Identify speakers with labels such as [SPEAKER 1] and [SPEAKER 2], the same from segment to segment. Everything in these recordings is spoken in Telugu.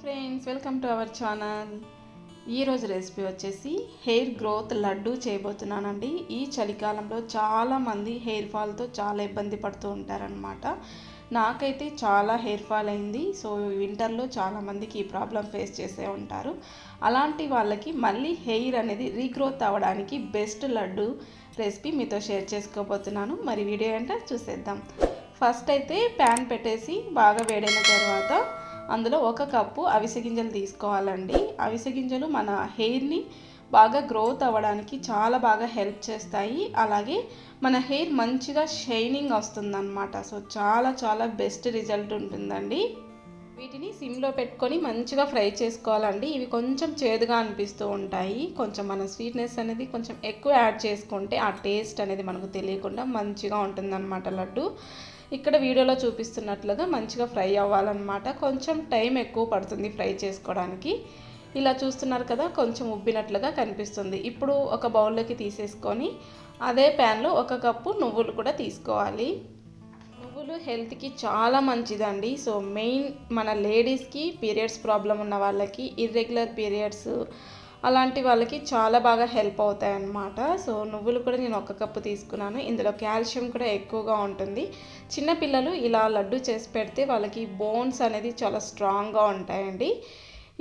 [SPEAKER 1] Friends welcome to our channel ఈరోజు రెసిపీ వచ్చేసి హెయిర్ గ్రోత్ లడ్డు చేయబోతున్నానండి. ఈ చలికాలంలో చాలామంది హెయిర్ ఫాల్తో చాలా ఇబ్బంది పడుతూ ఉంటారనమాట నాకైతే చాలా హెయిర్ ఫాల్ అయింది. సో వింటర్లో చాలామందికి ఈ ప్రాబ్లం ఫేస్ చేసే ఉంటారు. అలాంటి వాళ్ళకి మళ్ళీ హెయిర్ అనేది రీగ్రోత్ అవ్వడానికి బెస్ట్ లడ్డు రెసిపీ మీతో షేర్ చేసుకోబోతున్నాను. మరి వీడియో ఏంటో చూసేద్దాం. ఫస్ట్ అయితే ప్యాన్ పెట్టేసి బాగా వేడైన తర్వాత అందులో ఒక కప్పు అవిసె గింజలు తీసుకోవాలండి. అవిసె గింజలు మన హెయిర్ని బాగా గ్రోత్ అవ్వడానికి చాలా బాగా హెల్ప్ చేస్తాయి. అలాగే మన హెయిర్ మంచిగా షైనింగ్ వస్తుందన్నమాట. సో చాలా చాలా బెస్ట్ రిజల్ట్ ఉంటుందండి. వీటిని సిమ్లో పెట్టుకొని మంచిగా ఫ్రై చేసుకోవాలండి. ఇవి కొంచెం చేదుగా అనిపిస్తూ ఉంటాయి. కొంచెం మన స్వీట్నెస్ అనేది కొంచెం ఎక్కువ యాడ్ చేసుకుంటే ఆ టేస్ట్ అనేది మనకు తెలియకుండా మంచిగా ఉంటుందన్నమాట లడ్డు. ఇక్కడ వీడియోలో చూపిస్తున్నట్లుగా మంచిగా ఫ్రై అవ్వాలన్నమాట. కొంచెం టైం ఎక్కువ పడుతుంది ఫ్రై చేసుకోవడానికి. ఇలా చూస్తున్నారు కదా కొంచెం ఉబ్బినట్లుగా కనిపిస్తుంది. ఇప్పుడు ఒక బౌల్లోకి తీసేసుకొని అదే ప్యాన్లో ఒక కప్పు నువ్వులు కూడా తీసుకోవాలి. నువ్వులు హెల్త్కి చాలా మంచిదండి. సో మెయిన్ మన లేడీస్కి పీరియడ్స్ ప్రాబ్లం ఉన్న వాళ్ళకి ఇర్రెగ్యులర్ పీరియడ్స్ అలాంటి వాళ్ళకి చాలా బాగా హెల్ప్ అవుతాయి అన్నమాట సో నువ్వులు కూడా నేను ఒక కప్పు తీసుకున్నాను. ఇందులో కాల్షియం కూడా ఎక్కువగా ఉంటుంది. చిన్నపిల్లలు ఇలా లడ్డు చేసి పెడితే వాళ్ళకి బోన్స్ అనేది చాలా స్ట్రాంగ్గా ఉంటాయండి.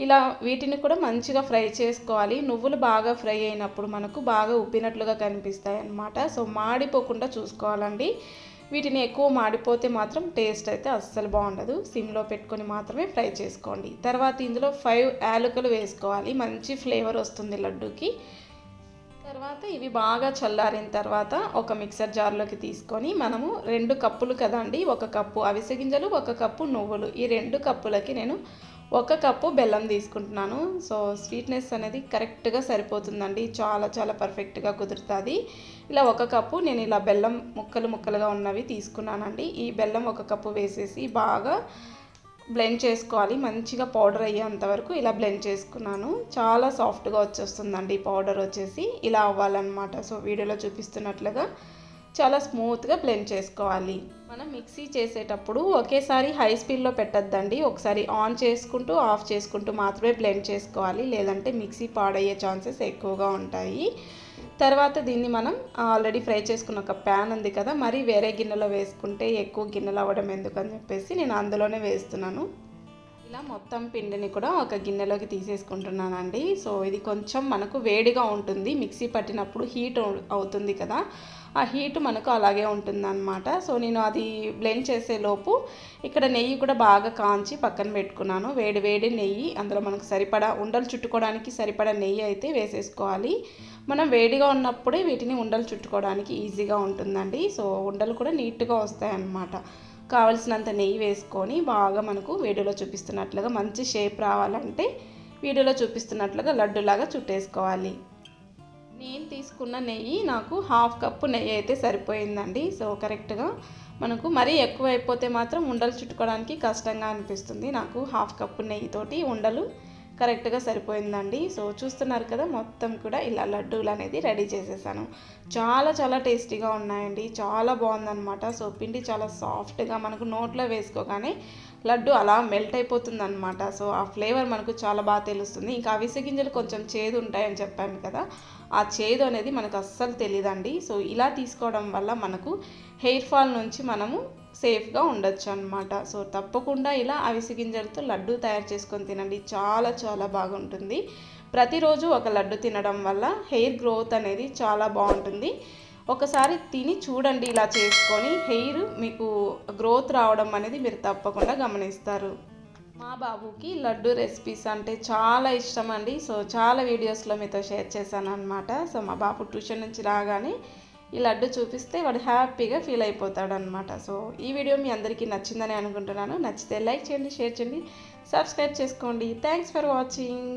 [SPEAKER 1] ఇలా వీటిని కూడా మంచిగా ఫ్రై చేసుకోవాలి. నువ్వులు బాగా ఫ్రై అయినప్పుడు మనకు బాగా ఉబ్బినట్లుగా కనిపిస్తాయి అన్నమాట సో మాడిపోకుండా చూసుకోవాలండి. వీటిని ఎక్కువ మాడిపోతే మాత్రం టేస్ట్ అయితే అస్సలు బాగుండదు. సిమ్లో పెట్టుకొని మాత్రమే ఫ్రై చేసుకోండి. తర్వాత ఇందులో ఫైవ్ యాలకులు వేసుకోవాలి. మంచి ఫ్లేవర్ వస్తుంది లడ్డూకి. తర్వాత ఇవి బాగా చల్లారిన తర్వాత ఒక మిక్సర్ జార్లోకి తీసుకొని మనము రెండు కప్పులు కదండి ఒక కప్పు అవిసె గింజలు ఒక కప్పు నువ్వులు. ఈ రెండు కప్పులకి నేను ఒక కప్పు బెల్లం తీసుకుంటున్నాను. సో స్వీట్నెస్ అనేది కరెక్ట్గా సరిపోతుందండి. చాలా చాలా పర్ఫెక్ట్గా కుదురుతుంది. ఇలా ఒక కప్పు నేను ఇలా బెల్లం ముక్కలు ముక్కలుగా ఉన్నవి తీసుకున్నానండి. ఈ బెల్లం ఒక కప్పు వేసేసి బాగా బ్లెండ్ చేసుకోవాలి. మంచిగా పౌడర్ అయ్యేంత వరకు ఇలా బ్లెండ్ చేసుకున్నాను. చాలా సాఫ్ట్గా వచ్చేస్తుందండి పౌడర్ వచ్చేసి. ఇలా అవ్వాలన్నమాట. సో వీడియోలో చూపిస్తున్నట్లుగా చాలా స్మూత్గా బ్లెండ్ చేసుకోవాలి. మనం మిక్సీ చేసేటప్పుడు ఒకేసారి హై స్పీడ్లో పెట్టద్దండి. ఒకసారి ఆన్ చేసుకుంటూ ఆఫ్ చేసుకుంటూ మాత్రమే బ్లెండ్ చేసుకోవాలి. లేదంటే మిక్సీ పాడయ్యే ఛాన్సెస్ ఎక్కువగా ఉంటాయి. తర్వాత దీన్ని మనం ఆల్రెడీ ఫ్రై చేసుకున్న ఒక ప్యాన్ ఉంది కదా మరి వేరే గిన్నెలో వేసుకుంటే ఎక్కువ గిన్నెలు అవ్వడం ఎందుకని చెప్పేసి నేను అందులోనే వేస్తున్నాను. ఇలా మొత్తం పిండిని కూడా ఒక గిన్నెలోకి తీసేసుకుంటున్నానండి. సో ఇది కొంచెం మనకు వేడిగా ఉంటుంది. మిక్సీ పట్టినప్పుడు హీట్ అవుతుంది కదా. ఆ హీట్ మనకు అలాగే ఉంటుందన్నమాట. సో నేను అది బ్లెండ్ చేసేలోపు ఇక్కడ నెయ్యి కూడా బాగా కాంచి పక్కన పెట్టుకున్నాను. వేడి వేడి నెయ్యి అందులో మనకు సరిపడా ఉండలు చుట్టుకోవడానికి సరిపడా నెయ్యి అయితే వేసేసుకోవాలి. మనం వేడిగా ఉన్నప్పుడే వీటిని ఉండలు చుట్టుకోవడానికి ఈజీగా ఉంటుందండి. సో ఉండలు కూడా నీట్గా వస్తాయన్నమాట. కావలసినంత నెయ్యి వేసుకొని బాగా మనకు వీడియోలో చూపిస్తున్నట్లుగా మంచి షేప్ రావాలంటే వీడియోలో చూపిస్తున్నట్లుగా లడ్డులాగా చుట్టేసుకోవాలి. నేను తీసుకున్న నెయ్యి నాకు హాఫ్ కప్పు నెయ్యి అయితే సరిపోయిందండి. సో కరెక్ట్గా మనకు మరీ ఎక్కువ అయిపోతే మాత్రం ఉండలు చుట్టుకోవడానికి కష్టంగా అనిపిస్తుంది. నాకు హాఫ్ కప్పు నెయ్యితోటి ఉండలు కరెక్ట్గా సరిపోయిందండి. సో చూస్తున్నారు కదా మొత్తం కూడా ఇలా లడ్డూలు అనేది రెడీ చేసేసాను. చాలా చాలా టేస్టీగా ఉన్నాయండి. చాలా బాగుందన్నమాట. సో పిండి చాలా సాఫ్ట్గా మనకు నోట్లో వేసుకోగానే లడ్డు అలా మెల్ట్ అయిపోతుందన్నమాట. సో ఆ ఫ్లేవర్ మనకు చాలా బాగా తెలుస్తుంది. ఇంకా అవిసె గింజలు కొంచెం చేదు ఉంటాయని చెప్పాను కదా ఆ చేదు అనేది మనకు అస్సలు తెలియదండి సో ఇలా తీసుకోవడం వల్ల మనకు హెయిర్ ఫాల్ నుంచి మనము సేఫ్గా ఉండొచ్చు అనమాట సో తప్పకుండా ఇలా అవిసి గింజలతో లడ్డు తయారు చేసుకొని తినండి. చాలా చాలా బాగుంటుంది. ప్రతిరోజు ఒక లడ్డు తినడం వల్ల హెయిర్ గ్రోత్ అనేది చాలా బాగుంటుంది. ఒకసారి తిని చూడండి ఇలా చేసుకొని హెయిర్ మీకు గ్రోత్ రావడం అనేది మీరు తప్పకుండా గమనిస్తారు. మా బాబుకి లడ్డు రెసిపీస్ అంటే చాలా ఇష్టం అండి సో చాలా వీడియోస్లో మీతో షేర్ చేశాను అనమాట సో మా బాబు ట్యూషన్ నుంచి రాగానే ఈ లడ్డు చూపిస్తే వాడు హ్యాపీగా ఫీల్ అయిపోతాడు అనమాట సో ఈ వీడియో మీ అందరికీ నచ్చిందని అనుకుంటున్నాను. నచ్చితే లైక్ చేయండి షేర్ చేయండి సబ్స్క్రైబ్ చేసుకోండి. Thanks for watching.